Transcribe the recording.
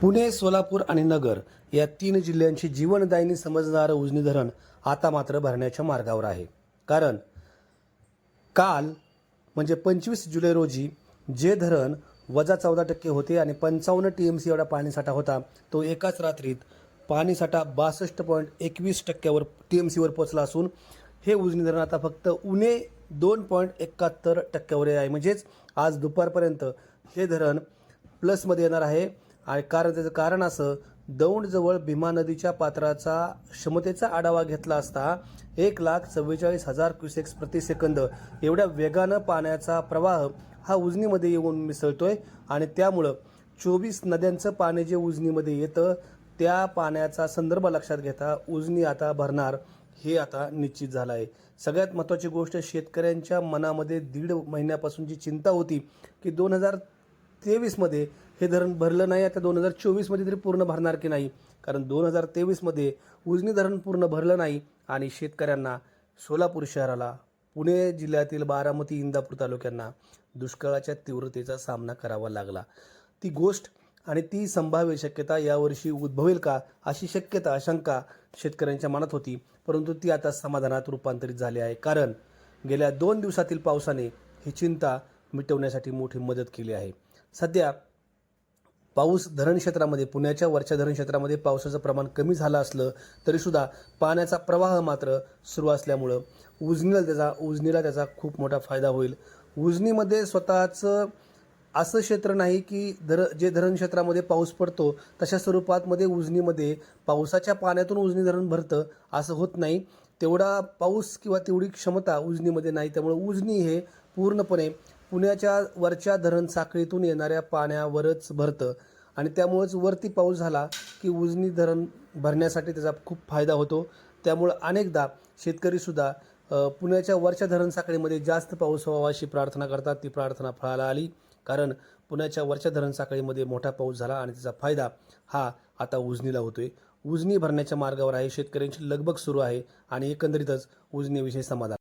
पुणे सोलापूर आणि नगर या तीन जिल्ह्यांची जीवनदायिनी समजणारं उजनी धरण आता मात्र भरण्याच्या मार्गावर आहे. कारण काल म्हणजे पंचवीस जुलै रोजी जे धरण वजा चौदा टक्के होते आणि पंचावन्न टी एम सी एवढा पाणीसाठा होता तो एकाच रात्रीत पाणीसाठा बासष्ट पॉईंट एकवीस टक्क्यावर टी एम सीवर पोचला असून हे उजनी धरण आता फक्त उणे दोन पॉईंट एकाहत्तर टक्क्यावर आहे. म्हणजेच आज दुपारपर्यंत हे धरण प्लसमध्ये येणार आहे. आणि कारण त्याचं कारण असं दौंडजवळ भीमा नदीच्या पात्राचा क्षमतेचा आढावा घेतला असता एक लाख चव्वेचाळीस हजार क्युसेक्स प्रति सेकंद एवढ्या वेगानं पाण्याचा प्रवाह हा उजनीमध्ये येऊन मिसळतोय आणि त्यामुळं चोवीस नद्यांचं पाणी जे उजनीमध्ये येतं त्या पाण्याचा संदर्भ लक्षात घेता उजनी आता भरणार हे आता निश्चित झालं आहे सगळ्यात महत्त्वाची गोष्ट शेतकऱ्यांच्या मनामध्ये दीड महिन्यापासून जी चिंता होती की दोन हजार तेवीसमध्ये हे धरण भरलं नाही आता दोन हजार चोवीसमध्ये तरी पूर्ण भरणार की नाही? कारण दोन हजार तेवीसमध्ये उजनी धरण पूर्ण भरलं नाही आणि शेतकऱ्यांना सोलापूर शहराला पुणे जिल्ह्यातील बारामती इंदापूर तालुक्यांना दुष्काळाच्या तीव्रतेचा सामना करावा लागला. ती गोष्ट आणि ती संभाव्य शक्यता यावर्षी उद्भवेल का अशी शक्यता आशंका शेतकऱ्यांच्या मनात होती परंतु ती आता समाधानात रूपांतरित झाली आहे. कारण गेल्या दोन दिवसातील पावसाने ही चिंता मिटवण्यासाठी मोठी मदत केली आहे. सध्या पाऊस धरण क्षेत्रामध्ये पुण्याच्या वरच्या धरण क्षेत्रामध्ये पावसाचं प्रमाण कमी झालं असलं तरीसुद्धा पाण्याचा प्रवाह मात्र सुरू असल्यामुळं उजनीला त्याचा उजनीला त्याचा खूप मोठा फायदा होईल. उजनीमध्ये स्वतःचं असं क्षेत्र नाही की धर जे धरण क्षेत्रामध्ये पाऊस पडतो तशा स्वरूपातमध्ये उजनीमध्ये पावसाच्या पाण्यातून उजनी धरण भरतं असं होत नाही. तेवढा पाऊस किंवा तेवढी क्षमता उजनीमध्ये नाही. त्यामुळे उजनी हे पूर्णपणे पुण्याच्या वरच्या धरण साखळीतून येणाऱ्या पाण्यावरच भरतं आणि त्यामुळंच वरती पाऊस झाला की उजनी धरण भरण्यासाठी त्याचा खूप फायदा होतो. त्यामुळं अनेकदा शेतकरीसुद्धा पुण्याच्या वरच्या धरण साखळीमध्ये जास्त पाऊस व्हावा अशी प्रार्थना करतात. ती प्रार्थना फळाला आली कारण पुण्याच्या वरच्या धरण साखळीमध्ये मोठा पाऊस झाला आणि त्याचा फायदा हा आता उजनीला होतोय. उजनी भरण्याच्या मार्गावर आहे. शेतकऱ्यांची लगबग सुरू आहे आणि एकंदरीतच उजनीविषयी समाधान